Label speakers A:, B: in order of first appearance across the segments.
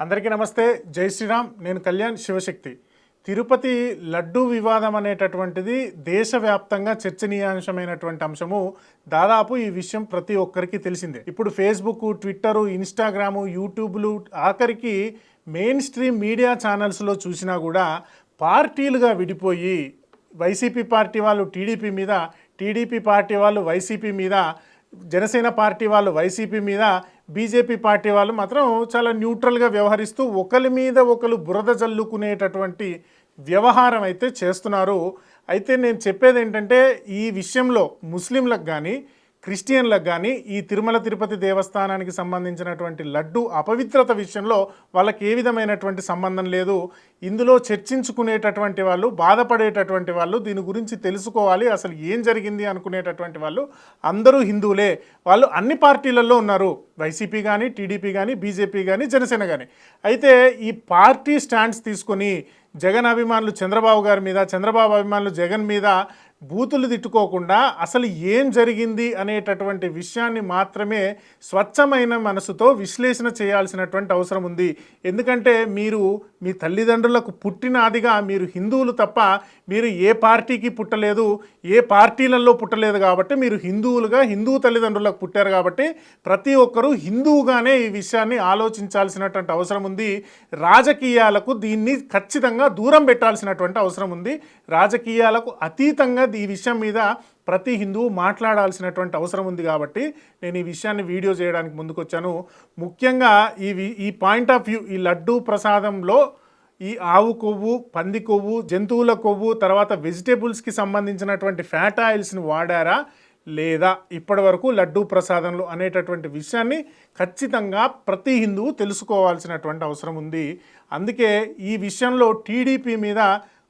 A: అందరికీ నమస్తే. జై శ్రీరామ్. నేను కళ్యాణ్ శివశక్తి. తిరుపతి లడ్డు వివాదం అనేటటువంటిది దేశవ్యాప్తంగా చర్చనీయాంశమైనటువంటి అంశము. దాదాపు ఈ విషయం ప్రతి ఒక్కరికి తెలిసిందే. ఇప్పుడు ఫేస్బుక్ ట్విట్టరు ఇన్స్టాగ్రాము యూట్యూబ్లు ఆఖరికి మెయిన్ స్ట్రీమ్ మీడియా ఛానల్స్లో చూసినా కూడా పార్టీలుగా విడిపోయి వైసీపీ పార్టీ వాళ్ళు టీడీపీ మీద టీడీపీ పార్టీ వాళ్ళు వైసీపీ మీద జనసేన పార్టీ వాళ్ళు వైసీపీ మీద బీజేపీ పార్టీ వాళ్ళు మాత్రం చాలా న్యూట్రల్గా వ్యవహరిస్తూ ఒకరి మీద ఒకరు బురద జల్లుకునేటటువంటి వ్యవహారం అయితే చేస్తున్నారు. అయితే నేను చెప్పేది ఏంటంటే ఈ విషయంలో ముస్లింలకు కానీ క్రిస్టియన్లకు కానీ ఈ తిరుమల తిరుపతి దేవస్థానానికి సంబంధించినటువంటి లడ్డు అపవిత్రత విషయంలో వాళ్ళకి ఏ విధమైనటువంటి సంబంధం లేదు. ఇందులో చర్చించుకునేటటువంటి వాళ్ళు బాధపడేటటువంటి వాళ్ళు దీని గురించి తెలుసుకోవాలి. అసలు ఏం జరిగింది అనుకునేటటువంటి వాళ్ళు అందరూ హిందువులే. వాళ్ళు అన్ని పార్టీలలో ఉన్నారు. వైసీపీ కానీ టీడీపీ కానీ బీజేపీ కానీ జనసేన కానీ అయితే ఈ పార్టీ స్టాండ్స్ తీసుకొని జగన్ అభిమానులు చంద్రబాబు గారి మీద చంద్రబాబు అభిమానులు జగన్ మీద బూతులు తిట్టుకోకుండా అసలు ఏం జరిగింది అనేటటువంటి విషయాన్ని మాత్రమే స్వచ్ఛమైన మనసుతో విశ్లేషణ చేయాల్సినటువంటి అవసరం ఉంది. ఎందుకంటే మీరు మీ తల్లిదండ్రులకు పుట్టినాదిగా మీరు హిందువులు తప్ప మీరు ఏ పార్టీకి పుట్టలేదు ఏ పార్టీలలో పుట్టలేదు కాబట్టి మీరు హిందువులుగా హిందూ తల్లిదండ్రులకు పుట్టారు కాబట్టి ప్రతి ఒక్కరూ హిందువుగానే ఈ విషయాన్ని ఆలోచించాల్సినటువంటి అవసరం ఉంది. రాజకీయాలకు దీన్ని ఖచ్చితంగా దూరం పెట్టాల్సినటువంటి అవసరం ఉంది. రాజకీయాలకు అతీతంగా ఈ విషయం మీద ప్రతి హిందువు మాట్లాడాల్సినటువంటి అవసరం ఉంది కాబట్టి నేను ఈ విషయాన్ని వీడియో చేయడానికి ముందుకొచ్చాను. ముఖ్యంగా ఈ ఈ పాయింట్ ఆఫ్ వ్యూ ఈ లడ్డూ ప్రసాదంలో ఈ ఆవు కొవ్వు పంది కొవ్వు జంతువుల కొవ్వు తర్వాత వెజిటేబుల్స్కి సంబంధించినటువంటి ఫ్యాట్ ఆయిల్స్ని వాడారా లేదా ఇప్పటి వరకు లడ్డూ ప్రసాదంలో అనేటటువంటి విషయాన్ని ఖచ్చితంగా ప్రతి హిందువు తెలుసుకోవాల్సినటువంటి అవసరం ఉంది. అందుకే ఈ విషయంలో టీడీపీ మీద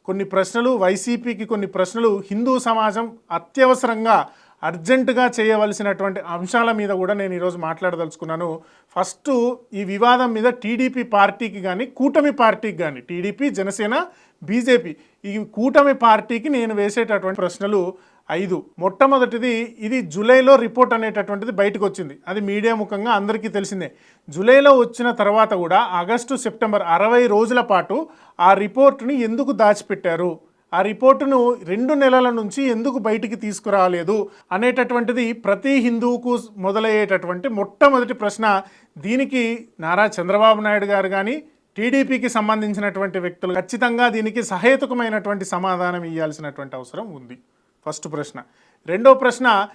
A: కొన్ని ప్రశ్నలు వైసీపీకి కొన్ని ప్రశ్నలు హిందూ సమాజం అత్యవసరంగా అర్జెంటుగా చేయవలసినటువంటి అంశాల మీద కూడా నేను ఈరోజు మాట్లాడదలుచుకున్నాను. ఫస్ట్ ఈ వివాదం మీద టీడీపీ పార్టీకి కానీ కూటమి పార్టీకి కానీ టీడీపీ జనసేన బీజేపీ ఈ కూటమి పార్టీకి నేను వేసేటటువంటి ప్రశ్నలు ఐదు. మొట్టమొదటిది ఇది జూలైలో రిపోర్ట్ అనేటటువంటిది బయటకు వచ్చింది అది మీడియా ముఖంగా అందరికీ తెలిసిందే. జూలైలో వచ్చిన తర్వాత కూడా ఆగస్టు సెప్టెంబర్ అరవై రోజుల పాటు ఆ రిపోర్ట్ని ఎందుకు దాచిపెట్టారు? ఆ రిపోర్టును రెండు నెలల నుంచి ఎందుకు బయటికి తీసుకురాలేదు? అనేటటువంటిది ప్రతి హిందువుకు మొదలయ్యేటటువంటి మొట్టమొదటి ప్రశ్న దీనికి నారా చంద్రబాబు నాయుడు గారు కానీ టీడీపీకి సంబంధించినటువంటి వ్యక్తులు ఖచ్చితంగా దీనికి సహేతుకమైనటువంటి సమాధానం ఇవ్వాల్సినటువంటి అవసరం ఉంది. ఫస్ట్ ప్రశ్న. రెండో ప్రశ్న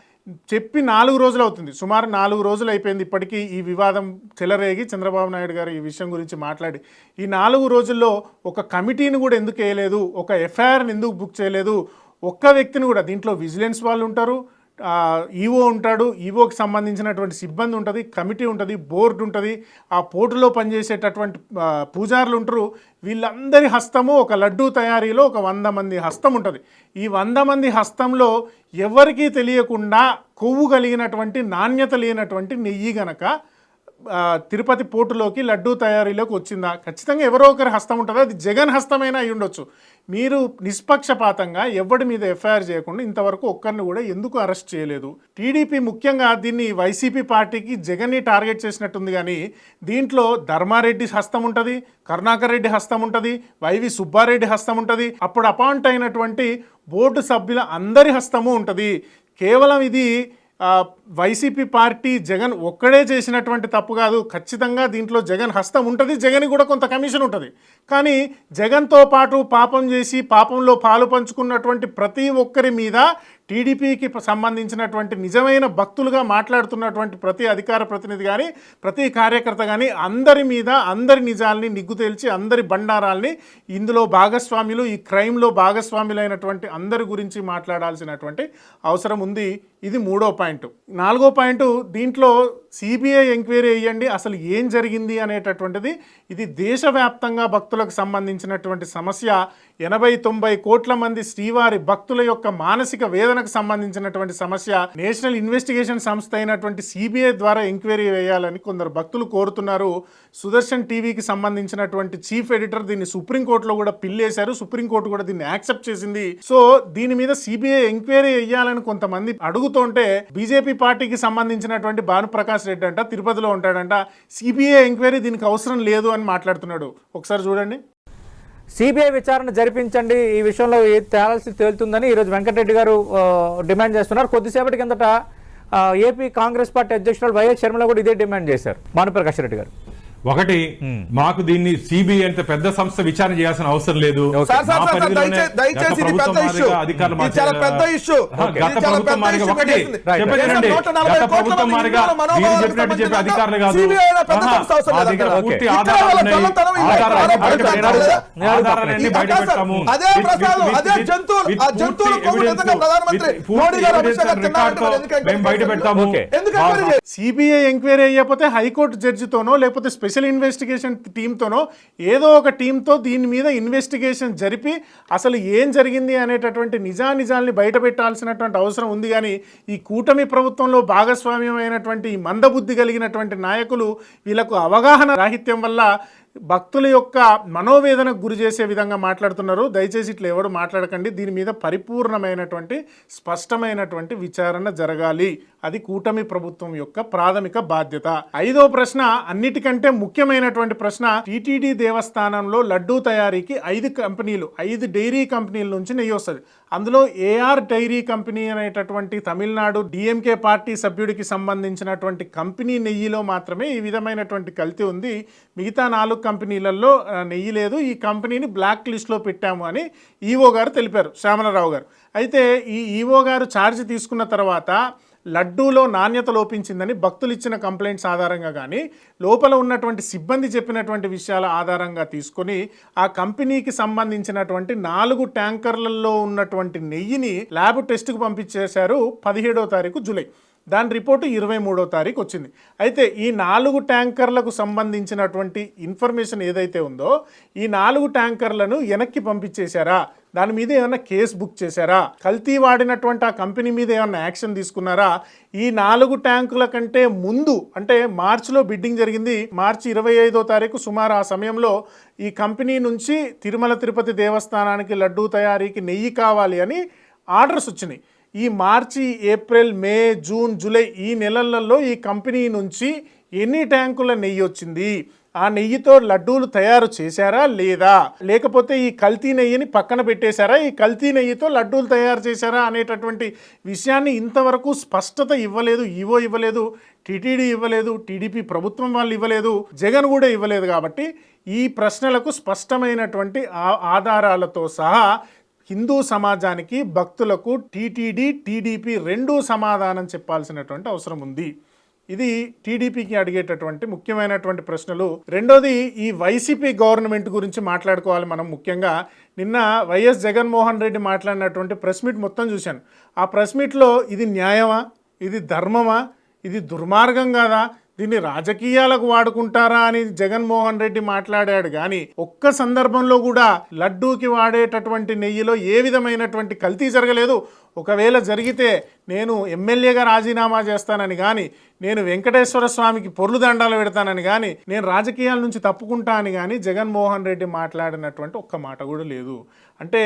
A: చెప్పి నాలుగు రోజులు అవుతుంది. సుమారు నాలుగు రోజులు అయిపోయింది ఇప్పటికీ ఈ వివాదం చెలరేగి చంద్రబాబు నాయుడు గారు ఈ విషయం గురించి మాట్లాడి. ఈ నాలుగు రోజుల్లో ఒక కమిటీని కూడా ఎందుకు వేయలేదు? ఒక ఎఫ్ఐఆర్ని ఎందుకు బుక్ చేయలేదు? ఒక్క వ్యక్తిని కూడా దీంట్లో విజిలెన్స్ వాళ్ళు ఉంటారు ఈవో ఉంటాడు. ఈవోకి సంబంధించినటువంటి సిబ్బంది ఉంటుంది కమిటీ ఉంటుంది బోర్డు ఉంటుంది. ఆ పోర్టులో పనిచేసేటటువంటి పూజారులు ఉంటారు. వీళ్ళందరి హస్తము ఒక లడ్డూ తయారీలో ఒక వంద మంది హస్తం ఉంటుంది. ఈ వంద మంది హస్తంలో ఎవరికీ తెలియకుండా కొవ్వు కలిగినటువంటి నాణ్యత లేనటువంటి నెయ్యి గనక తిరుపతి పోర్టులోకి లడ్డూ తయారీలోకి వచ్చిందా? ఖచ్చితంగా ఎవరో ఒకరి హస్తం ఉంటుంది. అది జగన్ హస్తమైనా అయి ఉండొచ్చు. మీరు నిష్పక్షపాతంగా ఎవరి మీద ఎఫ్ఐఆర్ చేయకుండా ఇంతవరకు ఒక్కరిని కూడా ఎందుకు అరెస్ట్ చేయలేదు? టీడీపీ ముఖ్యంగా దీన్ని వైసీపీ పార్టీకి జగన్ని టార్గెట్ చేసినట్టుంది కానీ దీంట్లో ధర్మారెడ్డి హస్తం ఉంటుంది కరుణాకర్ రెడ్డి హస్తం ఉంటుంది వైవి సుబ్బారెడ్డి హస్తం ఉంటుంది. అప్పుడు అపాయింట్ అయినటువంటి బోర్డు సభ్యుల అందరి హస్తము ఉంటుంది. కేవలం ఇది వైసీపీ పార్టీ జగన్ ఒక్కడే చేసినటువంటి తప్పు కాదు. ఖచ్చితంగా దీంట్లో జగన్ హస్తం ఉంటుంది జగన్ కూడా కొంత కమిషన్ ఉంటుంది. కానీ జగన్తో పాటు పాపం చేసి పాపంలో పాలు పంచుకున్నటువంటి ప్రతి ఒక్కరి మీద టీడీపీకి సంబంధించినటువంటి నిజమైన భక్తులుగా మాట్లాడుతున్నటువంటి ప్రతి అధికార ప్రతినిధి కానీ ప్రతి కార్యకర్త కానీ అందరి మీద అందరి నిజాల్ని నిగ్గు తేల్చి అందరి బండారాల్ని ఇందులో భాగస్వాములు ఈ క్రైమ్లో భాగస్వాములైనటువంటి అందరి గురించి మాట్లాడాల్సినటువంటి అవసరం ఉంది. ఇది మూడో పాయింట్. నాలుగో పాయింట్ దీంట్లో సిబిఐ ఎంక్వైరీ అయ్యండి అసలు ఏం జరిగింది అనేటటువంటిది ఇది దేశవ్యాప్తంగా భక్తులకు సంబంధించినటువంటి సమస్య. ఎనభై తొంభై కోట్ల మంది శ్రీవారి భక్తుల యొక్క మానసిక వేదనకు సంబంధించినటువంటి సమస్య నేషనల్ ఇన్వెస్టిగేషన్ సంస్థ అయినటువంటి సిబిఐ ద్వారా ఎంక్వైరీ వేయాలని కొందరు భక్తులు కోరుతున్నారు. సుదర్శన్ టీవీకి సంబంధించినటువంటి చీఫ్ ఎడిటర్ దీన్ని సుప్రీంకోర్టులో కూడా పిల్లేశారు సుప్రీంకోర్టు కూడా దీన్ని యాక్సెప్ట్ చేసింది. సో దీని మీద సిబిఐ ఎంక్వైరీ వేయాలని కొంతమంది అడుగుతుంటే బీజేపీ పార్టీకి సంబంధించినటువంటి భానుప్రకాష్ రెడ్డి అంట తిరుపతిలో ఉంటాడంట. సిబిఐ ఎంక్వైరీ దీనికి అవసరం లేదు అని మాట్లాడుతున్నాడు. ఒకసారి చూడండి.
B: సిబిఐ విచారణ జరిపించండి. ఈ విషయంలో ఏది తేలాల్సి తేలుతుందని ఈరోజు వెంకటరెడ్డి గారు డిమాండ్ చేస్తున్నారు. కొద్దిసేపటి కిందట ఏపీ కాంగ్రెస్ పార్టీ అధ్యక్షుడు వైఎస్ శర్మల కూడా ఇదే డిమాండ్ చేశారు. భానుప్రకాష్ రెడ్డి గారు.
C: ఒకటి మాకు దీన్ని సిబిఐ అంత పెద్ద సంస్థ విచారణ చేయాల్సిన అవసరం లేదు?
A: సిబిఐ ఎంక్వైరీ అయ్యకపోతే హైకోర్టు జడ్జితోనో లేకపోతే స్పెషల్ ఇన్వెస్టిగేషన్ టీంతోనో ఏదో ఒక టీంతో దీని మీద ఇన్వెస్టిగేషన్ జరిపి అసలు ఏం జరిగింది అనేటటువంటి నిజానిజాల్ని బయటపెట్టాల్సినటువంటి అవసరం ఉంది. కానీ ఈ కూటమి ప్రభుత్వంలో భాగస్వామ్యం అయినటువంటి ఈ మందబుద్ధి కలిగినటువంటి నాయకులు వీళ్ళకు అవగాహన రాహిత్యం వల్ల భక్తుల యొక్క మనోవేదనకు గురి చేసే విధంగా మాట్లాడుతున్నారు. దయచేసి ఇట్లా ఎవరు మాట్లాడకండి. దీని మీద పరిపూర్ణమైనటువంటి స్పష్టమైనటువంటి విచారణ జరగాలి. అది కూటమి ప్రభుత్వం యొక్క ప్రాథమిక బాధ్యత. ఐదో ప్రశ్న అన్నిటికంటే ముఖ్యమైనటువంటి ప్రశ్న టీటీడీ దేవస్థానంలో లడ్డూ తయారీకి ఐదు కంపెనీలు ఐదు డైరీ కంపెనీల నుంచి నెయ్యి వస్తుంది. అందులో ఏఆర్ డైరీ కంపెనీ అనేటటువంటి తమిళనాడు డిఎంకే పార్టీ సభ్యుడికి సంబంధించినటువంటి కంపెనీ నెయ్యిలో మాత్రమే ఈ విధమైనటువంటి కల్తీ ఉంది. మిగతా నాలుగు కంపెనీలలో నెయ్యి లేదు. ఈ కంపెనీని బ్లాక్ లిస్ట్లో పెట్టాము అని ఈవో గారు తెలిపారు శ్యామలరావు గారు. అయితే ఈ ఈవో గారు ఛార్జ్ తీసుకున్న తర్వాత లడ్డూలో నాణ్యత లోపించిందని భక్తులు ఇచ్చిన కంప్లైంట్స్ ఆధారంగా కానీ లోపల ఉన్నటువంటి సిబ్బంది చెప్పినటువంటి విషయాల ఆధారంగా తీసుకొని ఆ కంపెనీకి సంబంధించినటువంటి నాలుగు ట్యాంకర్లలో ఉన్నటువంటి నెయ్యిని ల్యాబ్ టెస్ట్కు పంపించేశారు పదిహేడో తారీఖు జూలై. దాని రిపోర్టు ఇరవై మూడో తారీఖు వచ్చింది. అయితే ఈ నాలుగు ట్యాంకర్లకు సంబంధించినటువంటి ఇన్ఫర్మేషన్ ఏదైతే ఉందో ఈ నాలుగు ట్యాంకర్లను వెనక్కి పంపించేశారా? దాని మీద ఏమైనా కేసు బుక్ చేశారా? కల్తీ వాడినటువంటి ఆ కంపెనీ మీద ఏమైనా యాక్షన్ తీసుకున్నారా? ఈ నాలుగు ట్యాంకుల కంటే ముందు అంటే మార్చిలో బిడ్డింగ్ జరిగింది. మార్చి ఇరవై ఐదో తారీఖు సుమారు ఆ సమయంలో ఈ కంపెనీ నుంచి తిరుమల తిరుపతి దేవస్థానానికి లడ్డూ తయారీకి నెయ్యి కావాలి అని ఆర్డర్స్ వచ్చినాయి. ఈ March April May June July ఈ నెలలలో ఈ కంపెనీ నుంచి ఎన్ని ట్యాంకుల నెయ్యి వచ్చింది? ఆ నెయ్యితో లడ్డూలు తయారు చేశారా లేదా? లేకపోతే ఈ కల్తీ నెయ్యిని పక్కన పెట్టేశారా? ఈ కల్తీ నెయ్యితో లడ్డూలు తయారు చేశారా అనేటటువంటి విషయాన్ని ఇంతవరకు స్పష్టత ఇవ్వలేదు ఈవో ఇవ్వలేదు టీటీడీ ఇవ్వలేదు టీడీపీ ప్రభుత్వం వాళ్ళు ఇవ్వలేదు జగన్ కూడా ఇవ్వలేదు కాబట్టి ఈ ప్రశ్నలకు స్పష్టమైనటువంటి ఆ- ఆధారాలతో సహా హిందూ సమాజానికి భక్తులకు టీటీడీ టీడీపీ రెండూ సమాధానం చెప్పాల్సినటువంటి అవసరం ఉంది. ఇది టీడీపీకి అడిగేటటువంటి ముఖ్యమైనటువంటి ప్రశ్నలు. రెండోది ఈ వైసీపీ గవర్నమెంట్ గురించి మాట్లాడుకోవాలి మనం ముఖ్యంగా. నిన్న వైఎస్ జగన్మోహన్ రెడ్డి మాట్లాడినటువంటి ప్రెస్ మీట్ మొత్తం చూశాను. ఆ ప్రెస్ మీట్లో ఇది న్యాయమా? ఇది ధర్మమా? ఇది దుర్మార్గం కాదా? దీన్ని రాజకీయాలకు వాడుకుంటారా అని జగన్మోహన్ రెడ్డి మాట్లాడాడు. కానీ ఒక్క సందర్భంలో కూడా లడ్డూకి వాడేటటువంటి నెయ్యిలో ఏ విధమైనటువంటి కల్తీ జరగలేదు. ఒకవేళ జరిగితే నేను ఎమ్మెల్యేగా రాజీనామా చేస్తానని కానీ నేను వెంకటేశ్వర స్వామికి పొర్లు దండాలు పెడతానని కానీ నేను రాజకీయాల నుంచి తప్పుకుంటా అని కానీ జగన్మోహన్ రెడ్డి మాట్లాడినటువంటి ఒక్క మాట కూడా లేదు. అంటే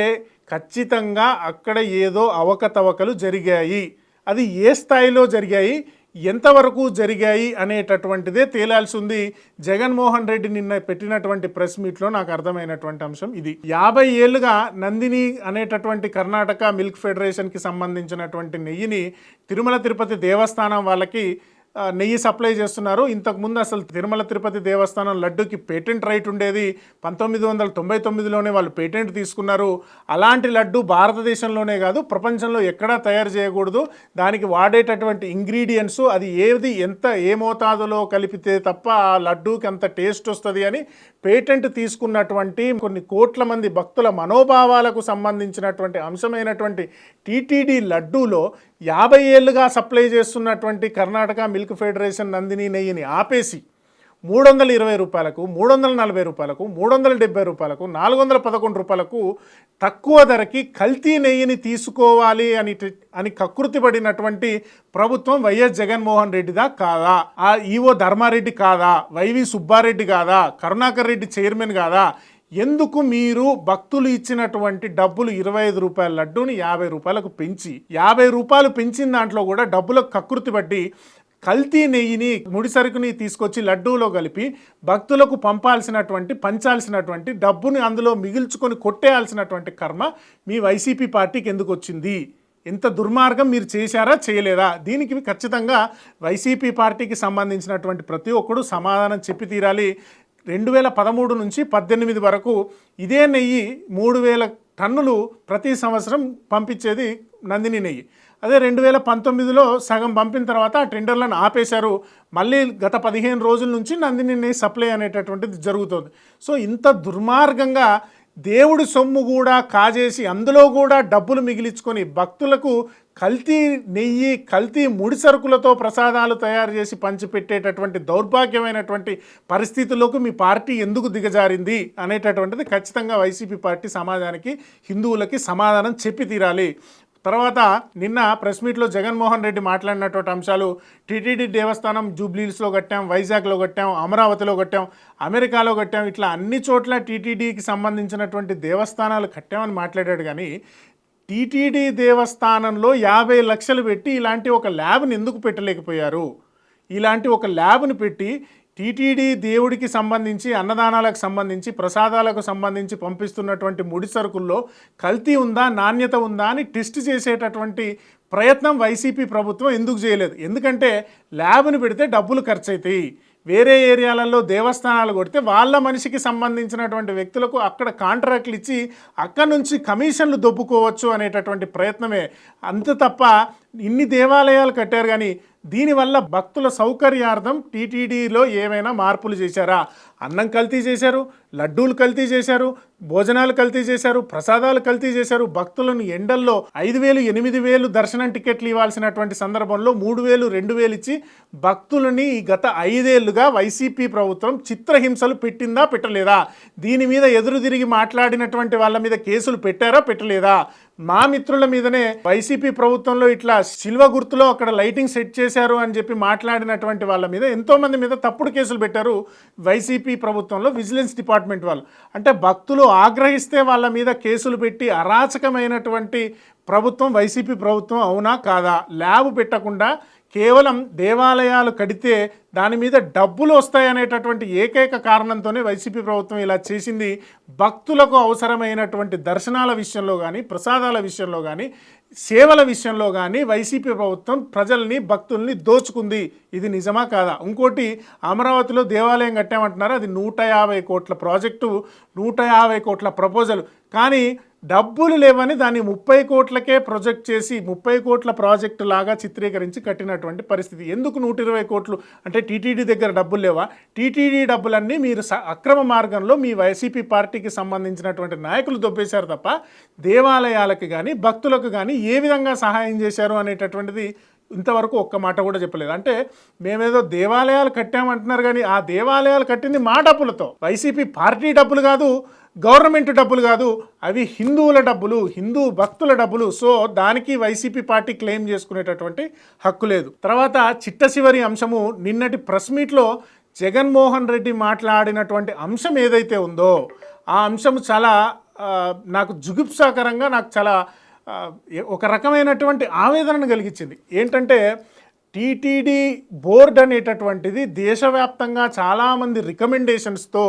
A: ఖచ్చితంగా అక్కడ ఏదో అవకతవకలు జరిగాయి. అది ఏ స్థాయిలో జరిగాయి? ఎంతవరకు జరిగాయి అనేటటువంటిదే తేలాల్సి ఉంది జగన్మోహన్ రెడ్డి నిన్న పెట్టినటువంటి ప్రెస్ మీట్లో నాకు అర్థమైనటువంటి అంశం ఇది. యాభై ఏళ్ళుగా నందిని అనేటటువంటి కర్ణాటక మిల్క్ ఫెడరేషన్కి సంబంధించినటువంటి నెయ్యిని తిరుమల తిరుపతి దేవస్థానం వాళ్ళకి నెయ్యి సప్లై చేస్తున్నారు. ఇంతకుముందు అసలు తిరుమల తిరుపతి దేవస్థానం లడ్డుకి పేటెంట్ రైట్ ఉండేది. పంతొమ్మిది వందల తొంభై తొమ్మిదిలోనే వాళ్ళు పేటెంట్ తీసుకున్నారు. అలాంటి లడ్డు భారతదేశంలోనే కాదు ప్రపంచంలో ఎక్కడా తయారు చేయకూడదు. దానికి వాడేటటువంటి ఇంగ్రీడియంట్స్ అది ఏది ఎంత ఏ మోతాదులో కలిపితే తప్ప ఆ లడ్డూకి అంత టేస్ట్ వస్తుంది అని పేటెంట్ తీసుకున్నటువంటి కొన్ని కోట్ల మంది భక్తుల మనోభావాలకు సంబంధించినటువంటి అంశమైనటువంటి టీటీడీ లడ్డూలో యాభై ఏళ్ళుగా సప్లై చేస్తున్నటువంటి కర్ణాటక మిల్క్ ఫెడరేషన్ నందిని నెయ్యిని ఆపేసి మూడు వందల ఇరవై రూపాయలకు మూడు వందల నలభై రూపాయలకు మూడు వందల డెబ్బై రూపాయలకు నాలుగు వందల పదకొండు రూపాయలకు తక్కువ ధరకి కల్తీ నెయ్యిని తీసుకోవాలి అని అని కకృతి పడినటువంటి ప్రభుత్వం వైఎస్ జగన్మోహన్ రెడ్డిదా కాదా? ఆ ఈవో ధర్మారెడ్డి కాదా? వైవి సుబ్బారెడ్డి కాదా? కరుణాకర్ రెడ్డి చైర్మన్ కాదా? ఎందుకు మీరు భక్తులు ఇచ్చినటువంటి డబ్బులు ఇరవై ఐదు రూపాయల లడ్డూని యాభై రూపాయలకు పెంచి యాభై రూపాయలు పెంచిన దాంట్లో కూడా డబ్బులకు కకృతి పట్టి కల్తీ నెయ్యిని ముడి సరుకుని తీసుకొచ్చి లడ్డూలో కలిపి భక్తులకు పంపాల్సినటువంటి పంచాల్సినటువంటి డబ్బుని అందులో మిగిల్చుకొని కొట్టేయాల్సినటువంటి కర్మ మీ వైసీపీ పార్టీకి ఎందుకు వచ్చింది? ఎంత దుర్మార్గం మీరు చేశారా చేయలేదా? దీనికి ఖచ్చితంగా వైసీపీ పార్టీకి సంబంధించినటువంటి ప్రతి ఒక్కడు సమాధానం చెప్పి తీరాలి. రెండు వేల పదమూడు నుంచి పద్దెనిమిది వరకు ఇదే నెయ్యి మూడు వేల టన్నులు ప్రతి సంవత్సరం పంపించేది నందిని నెయ్యి. అదే రెండు వేల పంతొమ్మిదిలో సగం పంపిన తర్వాత ఆ టెండర్లను ఆపేశారు. మళ్ళీ గత పదిహేను రోజుల నుంచి నందిని నెయ్యి సప్లై అనేటటువంటిది జరుగుతుంది. సో ఇంత దుర్మార్గంగా దేవుడి సొమ్ము కూడా కాజేసి అందులో కూడా డబ్బులు మిగిలించుకొని భక్తులకు కల్తీ నెయ్యి కల్తీ ముడి సరుకులతో ప్రసాదాలు తయారు చేసి పంచిపెట్టేటటువంటి దౌర్భాగ్యమైనటువంటి పరిస్థితుల్లోకి మీ పార్టీ ఎందుకు దిగజారింది అనేటటువంటిది ఖచ్చితంగా వైసీపీ పార్టీ సమాజానికి హిందువులకి సమాధానం చెప్పి తీరాలి. తర్వాత నిన్న ప్రెస్ మీట్లో జగన్మోహన్ రెడ్డి మాట్లాడినటువంటి అంశాలు టీటీడీ దేవస్థానం జూబ్లీస్లో కట్టాం వైజాగ్లో కట్టాం అమరావతిలో కట్టాం అమెరికాలో కట్టాం ఇట్లా అన్ని చోట్ల టీటీడీకి సంబంధించినటువంటి దేవస్థానాలు కట్టామని మాట్లాడాడు కానీ టీటీడీ దేవస్థానంలో యాభై లక్షలు పెట్టి ఇలాంటి ఒక ల్యాబ్ని ఎందుకు పెట్టలేకపోయారు? ఇలాంటి ఒక ల్యాబ్ని పెట్టి టీటీడీ దేవుడికి సంబంధించి అన్నదానాలకు సంబంధించి ప్రసాదాలకు సంబంధించి పంపిస్తున్నటువంటి ముడి సరుకుల్లో కల్తీ ఉందా నాణ్యత ఉందా అని టెస్ట్ చేసేటటువంటి ప్రయత్నం వైసీపీ ప్రభుత్వం ఎందుకు చేయలేదు? ఎందుకంటే ల్యాబ్ని పెడితే డబ్బులు ఖర్చు అవుతాయి వేరే ఏరియాలలో దేవస్థానాలు కొడితే వాళ్ళ మనిషికి సంబంధించినటువంటి వ్యక్తులకు అక్కడ కాంట్రాక్ట్లు ఇచ్చి అక్కడ నుంచి కమిషన్లు దొబ్బుకోవచ్చు అనేటటువంటి ప్రయత్నమే. అంత తప్ప ఇన్ని దేవాలయాలు కట్టారు కానీ దీనివల్ల భక్తుల సౌకర్యార్థం టీటీడీలో ఏమైనా మార్పులు చేశారా? అన్నం కల్తీ చేశారు లడ్డూలు కల్తీ చేశారు భోజనాలు కల్తీ చేశారు ప్రసాదాలు కల్తీ చేశారు. భక్తులను ఎండల్లో ఐదు వేలు ఎనిమిది వేలు దర్శనం టికెట్లు ఇవ్వాల్సినటువంటి సందర్భంలో మూడు వేలు రెండు వేలు ఇచ్చి భక్తులని ఈ గత ఐదేళ్ళుగా వైసీపీ ప్రభుత్వం చిత్రహింసలు పెట్టిందా పెట్టలేదా? దీని మీద ఎదురు తిరిగి మాట్లాడినటువంటి వాళ్ళ మీద కేసులు పెట్టారా పెట్టలేదా? మా మిత్రుల మీదనే వైసీపీ ప్రభుత్వంలో ఇట్లా శిల్వ గుర్తులో అక్కడ లైటింగ్ సెట్ చేశారు అని చెప్పి మాట్లాడినటువంటి వాళ్ళ మీద ఎంతోమంది మీద తప్పుడు కేసులు పెట్టారు వైసీపీ ప్రభుత్వంలో విజిలెన్స్ డిపార్ట్మెంట్ వాళ్ళు. అంటే భక్తులు ఆగ్రహిస్తే వాళ్ళ మీద కేసులు పెట్టి అరాచకమైనటువంటి ప్రభుత్వం వైసీపీ ప్రభుత్వం అవునా కాదా? ల్యాబ్ పెట్టకుండా కేవలం దేవాలయాలు కడితే దాని మీద డబ్బులు వస్తాయనేటటువంటి ఏకైక కారణంతోనే వైసీపీ ప్రభుత్వం ఇలా చేసింది. భక్తులకు అవసరమైనటువంటి దర్శనాల విషయంలో కానీ ప్రసాదాల విషయంలో కానీ సేవల విషయంలో కానీ వైసీపీ ప్రభుత్వం ప్రజల్ని భక్తుల్ని దోచుకుంది. ఇది నిజమా కాదా? ఇంకోటి అమరావతిలో దేవాలయం కట్టామంటున్నారు. అది నూట యాభై కోట్ల ప్రాజెక్టు నూట యాభై కోట్ల ప్రపోజల్. కానీ డబ్బులు లేవని దాన్ని ముప్పై కోట్లకే ప్రొజెక్ట్ చేసి ముప్పై కోట్ల ప్రాజెక్టు లాగా చిత్రీకరించి కట్టినటువంటి పరిస్థితి. ఎందుకు నూట ఇరవై కోట్లు? అంటే టీటీడీ దగ్గర డబ్బులు లేవా? టీటీడీ డబ్బులన్నీ మీరు స- అక్రమ మార్గంలో మీ వైసీపీ పార్టీకి సంబంధించినటువంటి నాయకులు దొబ్బేశారు తప్ప దేవాలయాలకు కానీ భక్తులకు కానీ ఏ విధంగా సహాయం చేశారు అనేటటువంటిది ఇంతవరకు ఒక్క మాట కూడా చెప్పలేదు. అంటే మేమేదో దేవాలయాలు కట్టామంటున్నారు కానీ ఆ దేవాలయాలు కట్టింది మా డబ్బులతో. వైసీపీ పార్టీ డబ్బులు కాదు గవర్నమెంట్ డబ్బులు కాదు అవి హిందువుల డబ్బులు హిందూ భక్తుల డబ్బులు. సో దానికి వైసీపీ పార్టీ క్లెయిమ్ చేసుకునేటటువంటి హక్కు లేదు. తర్వాత చిట్ట చివరి అంశము నిన్నటి ప్రెస్ మీట్లో జగన్మోహన్ రెడ్డి మాట్లాడినటువంటి అంశం ఏదైతే ఉందో ఆ అంశం చాలా నాకు జుగుప్సాకరంగా నాకు చాలా ఒక రకమైనటువంటి ఆవేదనను కలిగించింది. ఏంటంటే టీటీడీ బోర్డ్ అనేటటువంటిది దేశవ్యాప్తంగా చాలామంది రికమెండేషన్స్తో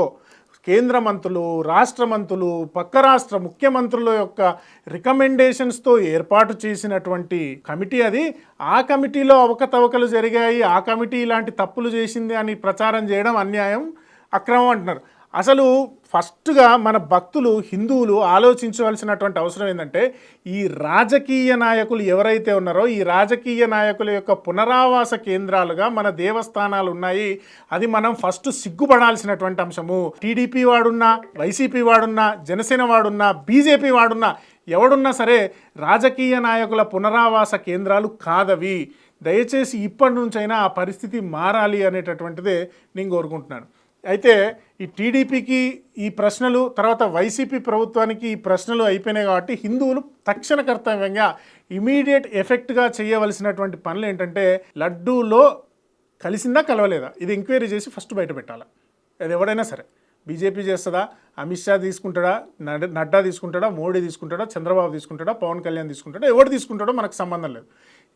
A: కేంద్ర మంత్రులు రాష్ట్ర మంత్రులు పక్క రాష్ట్ర ముఖ్యమంత్రుల యొక్క రికమెండేషన్స్తో ఏర్పాటు చేసినటువంటి కమిటీ అది. ఆ కమిటీలో అవకతవకలు జరిగాయి. ఆ కమిటీ ఇలాంటి తప్పులు చేసింది అని ప్రచారం చేయడం అన్యాయం అక్రమం అంటున్నారు. అసలు ఫస్ట్గా మన భక్తులు హిందువులు ఆలోచించవలసినటువంటి అవసరం ఏంటంటే ఈ రాజకీయ నాయకులు ఎవరైతే ఉన్నారో ఈ రాజకీయ నాయకుల యొక్క పునరావాస కేంద్రాలుగా మన దేవస్థానాలు ఉన్నాయి. అది మనం ఫస్ట్ సిగ్గుపడాల్సినటువంటి అంశము. టీడీపీ వాడున్నా వైసీపీ వాడున్నా జనసేన వాడున్నా బీజేపీ వాడున్నా ఎవడున్నా సరే రాజకీయ నాయకుల పునరావాస కేంద్రాలు కాదవి. దయచేసి ఇప్పటి నుంచైనా ఆ పరిస్థితి మారాలి అనేటటువంటిదే నేను కోరుకుంటున్నాను. అయితే ఈ టీడీపీకి ఈ ప్రశ్నలు తర్వాత వైసీపీ ప్రభుత్వానికి ఈ ప్రశ్నలు అయిపోయినాయి కాబట్టి హిందువులు తక్షణ కర్తవ్యంగా ఇమీడియట్ ఎఫెక్ట్గా చేయవలసినటువంటి పనులు ఏంటంటే లడ్డూలో కలిసిందా కలవలేదా? ఇది ఎంక్వైరీ చేసి ఫస్ట్ బయట పెట్టాలి. అది ఎవడైనా సరే. బీజేపీ చేస్తుందా? అమిత్ షా తీసుకుంటాడా? నడ్- నడ్డా తీసుకుంటాడా? మోడీ తీసుకుంటాడా? చంద్రబాబు తీసుకుంటాడా? పవన్ కళ్యాణ్ తీసుకుంటాడా? ఎవడు తీసుకుంటాడో మనకు సంబంధం లేదు.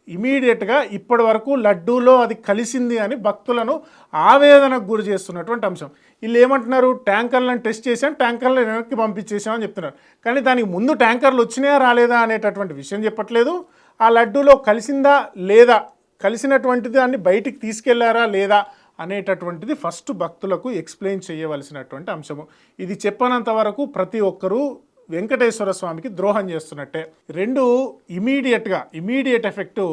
A: ఇమీడియట్గా ఇప్పటి వరకు లడ్డూలో అది కలిసింది అని భక్తులను ఆవేదనకు గురి చేస్తున్నటువంటి అంశం. వీళ్ళు ఏమంటున్నారు? ట్యాంకర్లను టెస్ట్ చేసాం ట్యాంకర్లను వెనక్కి పంపించేసాం అని చెప్తున్నారు. కానీ దానికి ముందు ట్యాంకర్లు వచ్చినాయా రాలేదా అనేటటువంటి విషయం చెప్పట్లేదు. ఆ లడ్డూలో కలిసిందా లేదా కలిసినటువంటి దాన్ని బయటికి తీసుకెళ్ళారా లేదా అనేటటువంటిది ఫస్ట్ భక్తులకు ఎక్స్ప్లెయిన్ చేయవలసినటువంటి అంశము. ఇది చెప్పనంత వరకు ప్రతి ఒక్కరూ వెంకటేశ్వర స్వామికి ద్రోహం చేస్తున్నట్టే. రెండు ఇమీడియట్గా ఇమీడియట్ ఎఫెక్టు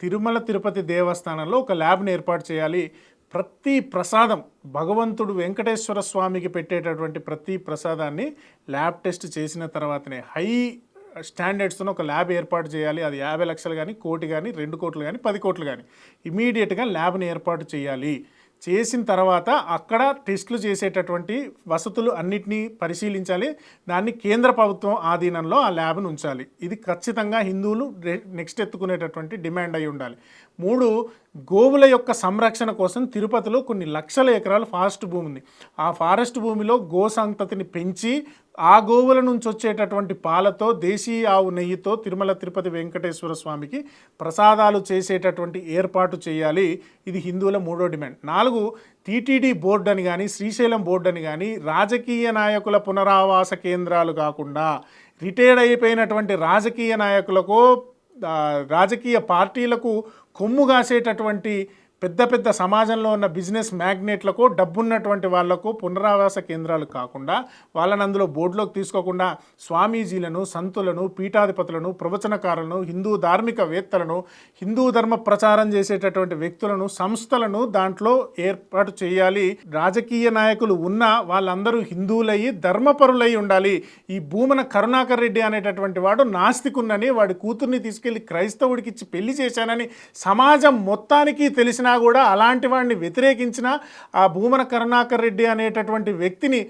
A: తిరుమల తిరుపతి దేవస్థానంలో ఒక ల్యాబ్ని ఏర్పాటు చేయాలి. ప్రతి ప్రసాదం భగవంతుడు వెంకటేశ్వర స్వామికి పెట్టేటటువంటి ప్రతి ప్రసాదాన్ని ల్యాబ్ టెస్ట్ చేసిన తర్వాతనే హై స్టాండర్డ్స్తో ఒక ల్యాబ్ ఏర్పాటు చేయాలి. అది యాభై లక్షలు కానీ కోటి కానీ రెండు కోట్లు కానీ పది కోట్లు కానీ ఇమీడియట్గా ల్యాబ్ని ఏర్పాటు చేయాలి. చేసిన తర్వాత అక్కడ టెస్టులు చేసేటటువంటి వసతులు అన్నిటినీ పరిశీలించాలి. దాన్ని కేంద్ర ప్రభుత్వం ఆధీనంలో ఆ ల్యాబ్ను ఉంచాలి. ఇది ఖచ్చితంగా హిందువులు నెక్స్ట్ ఎత్తుకునేటటువంటి డిమాండ్ అయి ఉండాలి. మూడు గోవుల యొక్క సంరక్షణ కోసం తిరుపతిలో కొన్ని లక్షల ఎకరాలు ఫారెస్ట్ భూమి ఉంది. ఆ ఫారెస్ట్ భూమిలో గో సంతతిని పెంచి ఆ గోవుల నుంచి వచ్చేటటువంటి పాలతో దేశీయ ఆవు నెయ్యితో తిరుమల తిరుపతి వెంకటేశ్వర స్వామికి ప్రసాదాలు చేసేటటువంటి ఏర్పాటు చేయాలి. ఇది హిందువుల మూడో డిమాండ్. నాలుగు టీటీడీ బోర్డు అని కానీ శ్రీశైలం బోర్డు అని కానీ రాజకీయ నాయకుల పునరావాస కేంద్రాలు కాకుండా రిటైర్డ్ అయిపోయినటువంటి రాజకీయ నాయకులకు రాజకీయ పార్టీలకు కొమ్ము కాసేటటువంటి పెద్ద పెద్ద సమాజంలో ఉన్న బిజినెస్ మ్యాగ్నెట్లకు డబ్బున్నటువంటి వాళ్ళకు పునరావాస కేంద్రాలు కాకుండా వాళ్ళని అందులో బోర్డులోకి తీసుకోకుండా స్వామీజీలను సంతులను పీఠాధిపతులను ప్రవచనకారులను హిందూ ధార్మికవేత్తలను హిందూ ధర్మ ప్రచారం చేసేటటువంటి వ్యక్తులను సంస్థలను దాంట్లో ఏర్పాటు చేయాలి. రాజకీయ నాయకులు ఉన్న వాళ్ళందరూ హిందువులయ్యి ధర్మపరులై ఉండాలి. ఈ భూమన కరుణాకర్ రెడ్డి అనేటటువంటి వాడు నాస్తికున్నని వాడి కూతుర్ని తీసుకెళ్ళి క్రైస్తవుడికి ఇచ్చి పెళ్ళి చేశానని సమాజం మొత్తానికి తెలిసిన కూడా అలాంటి వాడిని వ్యతిరేకించిన ఆ భూమన కరుణాకర్ రెడ్డి అనేటటువంటి వ్యక్తిని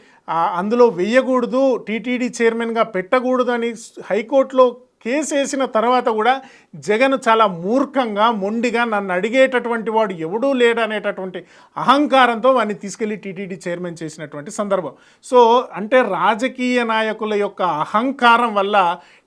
A: అందులో వెయ్యకూడదు టీటీడీ చైర్మన్గా పెట్టకూడదు అని హైకోర్టులో కేసు వేసిన తర్వాత కూడా జగన్ చాలా మూర్ఖంగా మొండిగా నన్ను అడిగేటటువంటి వాడు ఎవడూ లేడనేటటువంటి అహంకారంతో వాడిని తీసుకెళ్ళి టీటీడీ చైర్మన్ చేసినటువంటి సందర్భం. సో అంటే రాజకీయ నాయకుల యొక్క అహంకారం వల్ల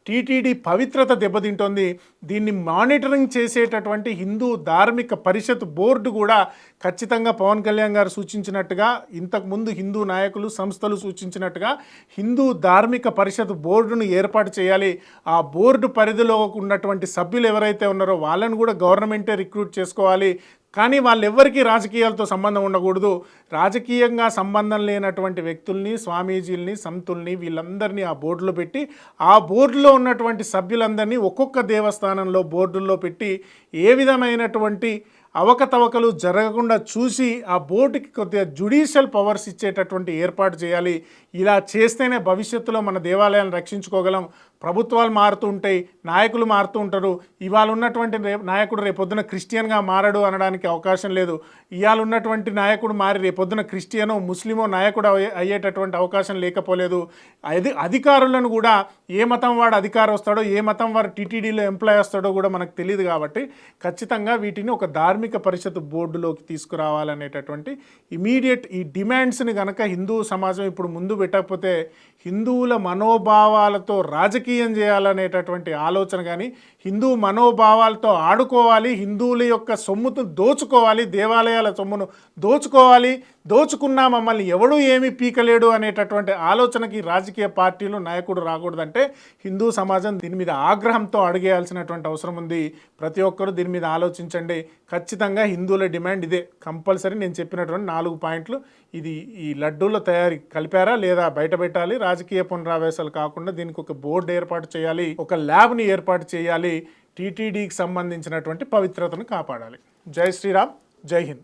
A: టీటీడీ పవిత్రత దెబ్బతింటోంది. దీన్ని మానిటరింగ్ చేసేటటువంటి హిందూ ధార్మిక పరిషత్ బోర్డు కూడా ఖచ్చితంగా పవన్ కళ్యాణ్ గారు సూచించినట్టుగా ఇంతకుముందు హిందూ నాయకులు సంస్థలు సూచించినట్టుగా హిందూ ధార్మిక పరిషత్ బోర్డును ఏర్పాటు చేయాలి. ఆ బోర్డు పరిధిలో ఉన్నటువంటి సభ్యులు ఎవరైతే ఉన్నారో వాళ్ళని కూడా గవర్నమెంటే రిక్రూట్ చేసుకోవాలి. కానీ వాళ్ళెవ్వరికీ రాజకీయాలతో సంబంధం ఉండకూడదు. రాజకీయంగా సంబంధం లేనటువంటి వ్యక్తుల్ని స్వామీజీల్ని సంతుల్ని వీళ్ళందరినీ ఆ బోర్డులో పెట్టి ఆ బోర్డులో ఉన్నటువంటి సభ్యులందరినీ ఒక్కొక్క దేవస్థానంలో బోర్డుల్లో పెట్టి ఏ విధమైనటువంటి అవకతవకలు జరగకుండా చూసి ఆ బోర్డుకి కొద్దిగా జుడిషియల్ పవర్స్ ఇచ్చేటటువంటి ఏర్పాటు చేయాలి. ఇలా చేస్తేనే భవిష్యత్తులో మన దేవాలయాలను రక్షించుకోగలం. ప్రభుత్వాలు మారుతూ ఉంటాయి నాయకులు మారుతూ ఉంటారు. ఇవాళ ఉన్నటువంటి నాయకుడు రేపొద్దున క్రిస్టియన్గా మారడు అనడానికి అవకాశం లేదు. ఇవాళ ఉన్నటువంటి నాయకుడు మారి రేపొద్దున క్రిస్టియనో ముస్లిమో నాయకుడు అయ్యేటటువంటి అవకాశం లేకపోలేదు. అది అధికారులను కూడా ఏ మతం వాడు అధికారం వస్తాడో ఏ మతం వాడు టీటీడీలో ఎంప్లాయ్ వస్తాడో కూడా మనకు తెలియదు కాబట్టి ఖచ్చితంగా వీటిని ఒక ధార్మిక పరిషత్ బోర్డులోకి తీసుకురావాలనేటటువంటి ఇమీడియట్ ఈ డిమాండ్స్ని కనుక హిందూ సమాజం ఇప్పుడు ముందు పెట్టకపోతే హిందువుల మనోభావాలతో రాజకీయం చేయాలనేటటువంటి ఆలోచన కానీ హిందూ మనోభావాలతో ఆడుకోవాలి హిందువుల యొక్క సొమ్మును దోచుకోవాలి దేవాలయాల సొమ్మును దోచుకోవాలి దోచుకున్నా మమ్మల్ని ఎవడు ఏమీ పీకలేడు అనేటటువంటి ఆలోచనకి రాజకీయ పార్టీలు నాయకుడు రాకూడదంటే హిందూ సమాజం దీని మీద ఆగ్రహంతో అడిగేయాల్సినటువంటి అవసరం ఉంది. ప్రతి ఒక్కరూ దీని మీద ఆలోచించండి. ఖచ్చితంగా హిందువుల డిమాండ్ ఇదే. కంపల్సరీ నేను చెప్పినటువంటి నాలుగు పాయింట్లు. ఇది ఈ లడ్డూల తయారీ కలిపారా లేదా బయట పెట్టాలి రాజకీయ పునరావేశాలు కాకుండా దీనికి ఒక బోర్డు ఏర్పాటు చేయాలి ఒక ల్యాబ్ని ఏర్పాటు చేయాలి టీటీడీకి సంబంధించినటువంటి పవిత్రతను కాపాడాలి. జై శ్రీరామ్ జై హింద్.